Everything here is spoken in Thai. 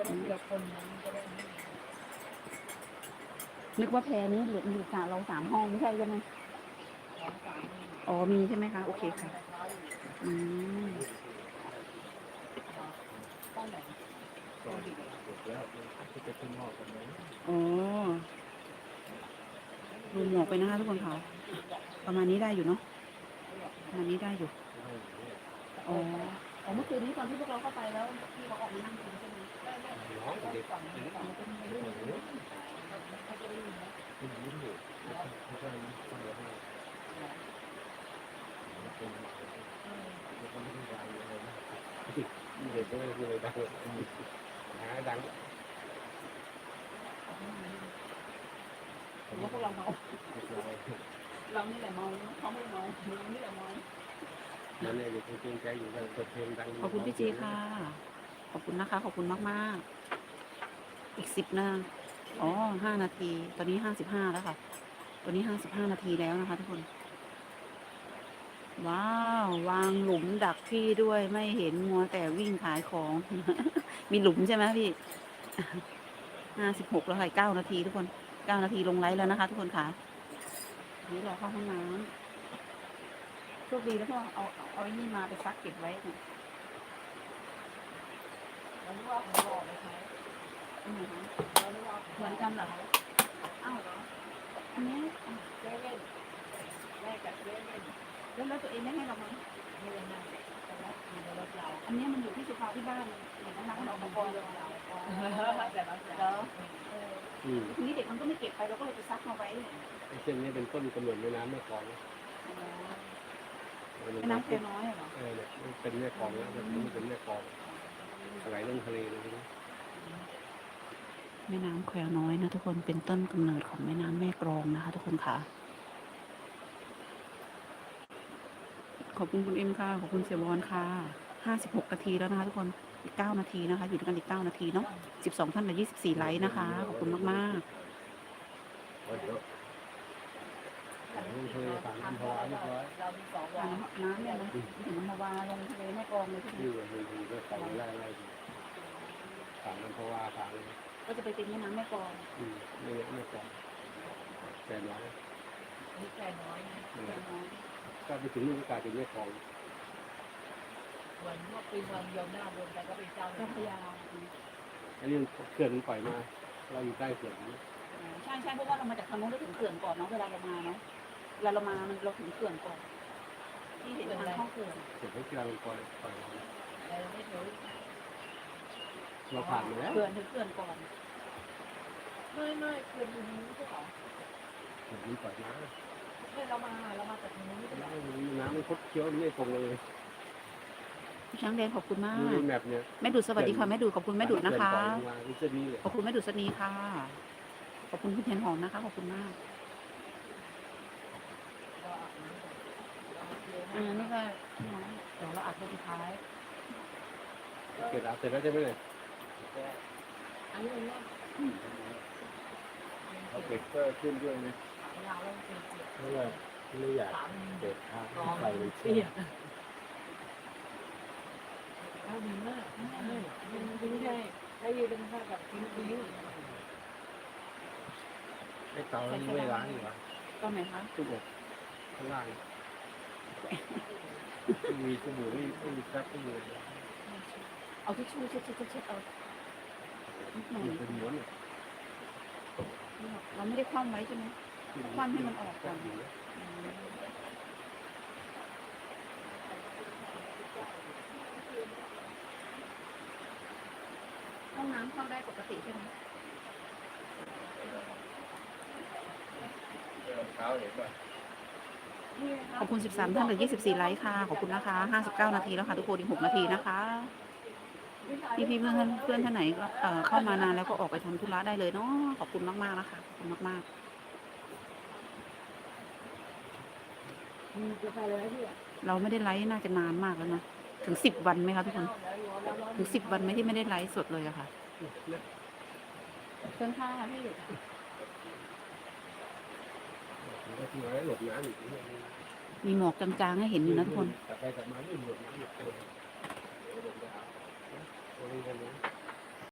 จะได้เกี่ยวคนนั้นจะได้ไม่นึกว่าแพรนี้เหลืออยู่สามเราสามห้องไม่ใช่ใช่ไหมของสามอ๋อมีใช่ไหมคะโอเคค่ะอืมต้องไหนก็หมดแล้วที่จะขึ้นนอกกันไหมอ๋อรวมหมวกไปนะคะทุกคนค่ะประมาณนี้ได้อยู่เนาะประมาณนี้ได้อยู่อ๋อ อ๋อเมื่อคืนนี้ตอนที่พวกเราเข้าไปแล้วที่เขาออกมานั่งกินใช่ไหม น้องเด็กฝั่งนี้ฝั่งนี้เป็นเรื่องนี้เขาจะได้ยินไหมขึ้นยิ้มอยู่ไม่ใช่ไม่ใช่ให้เป็นมันไม่ได้ดังเลยนะเด็กก็ไม่ได้พูดอะไรดังหาดังผมว่าพวกเราเมาเรานี่แหละเมาเขาไม่เมาเรานี่แหละเมานั่นเองจริงๆใจอยู่กับเปิดเพลงดังขอบคุณพี่จีค่ะ ขอบคุณนะคะ ขอบคุณมาก ๆ อีกสิบนาอ๋อห้านาที ตอนนี้ห้าสิบห้าแล้วค่ะ ตอนนี้ห้าสิบห้านาทีแล้วนะคะ ทุกคน ว้าว วางหลุมดักพี่ด้วยไม่เห็นมัวแต่วิ่งขายของ มีหลุมใช่ไหมพี่ห้าสิบหกแล้วค่ะเก้านาทีทุกคนเก้านาทีลงไลฟ์แล้วนะคะ ทุกคนค่ะ นี่เราเข้าห้องน้ำโชคดีแล้วก็เอาเอาเอาไอ้นี่มาไปซักเก็บไว้ เหมือนกันเหรออ้าวเหรออันนี้อะเล่นเล่นแลกกับเล่นเล่นแล้วแล้วตัวเองไม่ให้เราไหมเล่นนะแต่ว่ามีรถเราอันนี้มันอยู่ที่สุภาที่บ้านเห็นน้องๆเราเราบก็อกรถเราแต่เราจะแล้วอืมทีนี้เด็กมันก็ไม่เก็บไปเราก็เลยไปซักมาไว้เนี่ยเส้นนี้เป็นต้นกำเนิดแม่น้ำแม่กลองแม่น้ำเพียน้อยเหรอเออเนี่ยเป็นแม่กลองแล้วมันเป็นแม่กลอง ไหลลงทะเลเลยทีนี้แม่น้ำแควน้อยนะทุกคนเป็นต้นกำเนิดของแม่น้ำแม่กรองนะคะ ทุกคนค่ะ ขอบคุณคุณเอ็มค่ะ ขอบคุณเสียบอลค่ะห้าสิบหกนาทีแล้วนะคะ ทุกคนอีกเก้านาทีนะคะ อยู่ด้วยกันอีกเก้านาทีเนาะสิบสองท่านกับยี่สิบสี่ไลค์นะคะ ขอบคุณมากโอ้ยเดี๋ยวไหลลงทะเลสามพันพลาเรียบร้อยเรา มีสองๆวันน้ำเนี่ยนะเห็นมันมาวาลงทะเลแม่กรองเลยที่นี่ก็คือคือก็สองไร่ไร่สามพันพลาสามก็จะไปเป็นแม่น้ำแม่กรองอืมไม่ไม่กลองแต่น้อยนี่แค่น้อยนะก็ไปถึงนู่นก็กลายเป็นแม่กลองวันเมื่อปีวันเดียวหน้าบนแต่ก็เป็นเจ้าเจ้าพระยาอันนี้เขื่อนมันปล่อยมาเราอยู่ใกล้เขื่อนนี้ใช่ใช่เพราะว่าเรามาจากทางโน้นก็ถึงเขื่อนก่อนเนาะเวลาเรามาเนาะเวลาเรามามันเราถึงเขื่อนก่อน ที่เห็นทางเข้าเขื่อนเขื่อนที่เราปล่อยปล่อยมาแต่ไม่ถือเราผ่านมาแล้วเขื่อนถึงเขื่อนก่อนไม่ไม่คืนนี้ไม่ใช่หรอเขื่อนมันปล่อยมาไม่เรามาเรามาจากนี้ไม่ใช่หรอน้ำมันคดเคี้ยวมันไม่ตรงเลยช้างแดงขอบคุณมากดูในแมปเนี่ยแม่ดุดสวัสดีค่ะแม่ดุดขอบคุณแม่ดุดนะคะเขื่อปล่อยมาที่เส้นนี้เลยขอบคุณแม่ดุษณีค่ะขอบคุณคุณเทียนหอมนะคะขอบคุณมาก อันนี้ก็เดี๋ยวเราอัดเป็นท้ายเกิดอาเสร็จแล้วใช่ไหมเนี่ยอันนี้มันเอาเก็บก็ขึ้นด้วยนะยาวแล้วเป็นเจ็ดเพราะว่าไม่อยากสามเก็บทางกองไปเลยเปียกเอาดีมากมันทิ้งได้ได้ยืนเป็นข้ากับทิ้งทิ้งไอ้เตานี่ไม่ล้างอยู่หรอตอนไหนคะตู้อบข้างล่าง ไม่มีสบู่ไม่ไม่มีแป๊บไม่มีอะไรเอาทิชชู่เช็ดเช็ดเช็ดเช็ดเอานิดหน่อยมันเป็นม้วนเนี่ยเราไม่ได้คว่ำไว้ใช่ไหมควันให้มันออกก่อนห้องน้ำเข้าได้ปกติใช่ไหมเท้าเห็นป่ะ ขอบคุณ 13 ท่านหรือ24 ไลค์ค่ะ ขอบคุณนะคะ 59 นาทีแล้วค่ะ ทุกคนอีก 6 นาทีนะคะพี่พี่ๆเพื่อนเพื่อนท่านไหนก็เอ่อเข้ามานานแล้วก็ออกไปทำธุระได้เลยเนาะขอบคุณมากๆนะคะขอบคุณมากมีกาแฟเลยพี่อะๆเราไม่ได้ไลฟ์น่าจะนานมากแล้วนะถึง10วันไหมคะทุกคนถึง10วันไหมที่ไม่ได้ไลฟ์สดเลยอะค่ะเชิญค่ะพี่ มันก็ทิ้งไว้หลบน้ำอีกนิดนึงมีหมอกจางๆให้เห็นอยู่นะทุกคนแต่ไปแต่มาไม่หลบน้ำอีกเลย